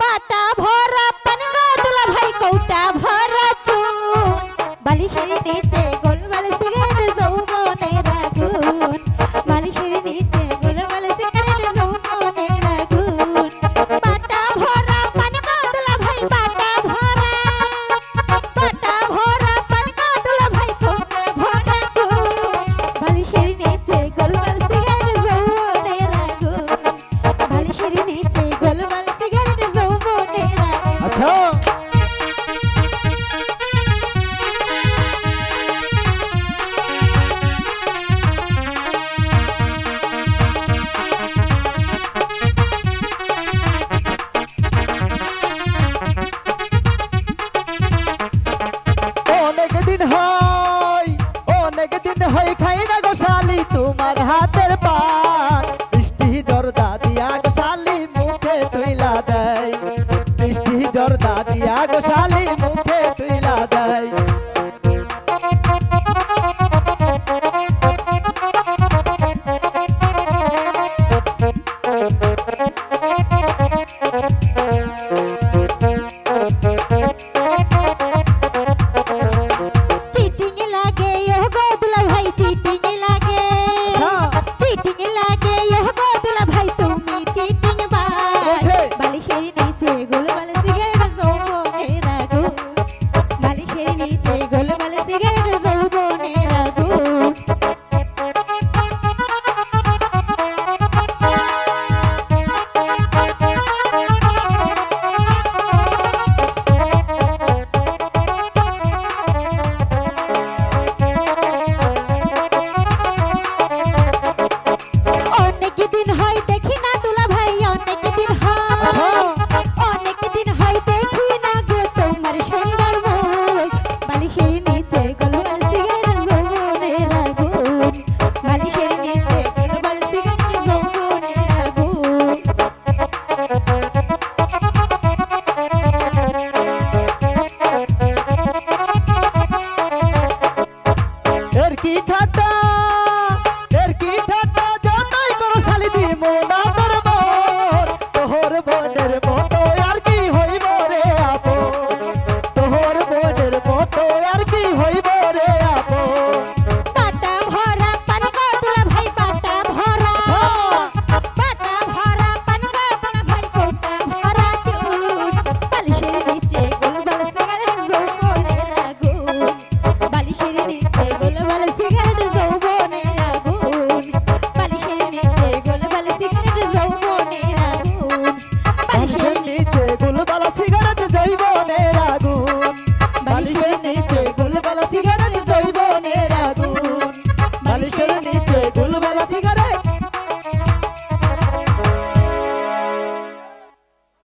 বাটা ভরা পান গো দুলা ভাই, কৌটা ভরা চুন। বালিশের নিচে গোলমাল সিগারেট যৌবনের আগুন তোমার হাতের পান বৃষ্টি জর্দা দিয়া গোশালি মুখে তুইলা দেয় বৃষ্টি জর্দা দিয়া গোশালি মুখে তুইলা দেয় Thank you. নিচে চলে নিশ্চয় ভুলবেলা ঠিক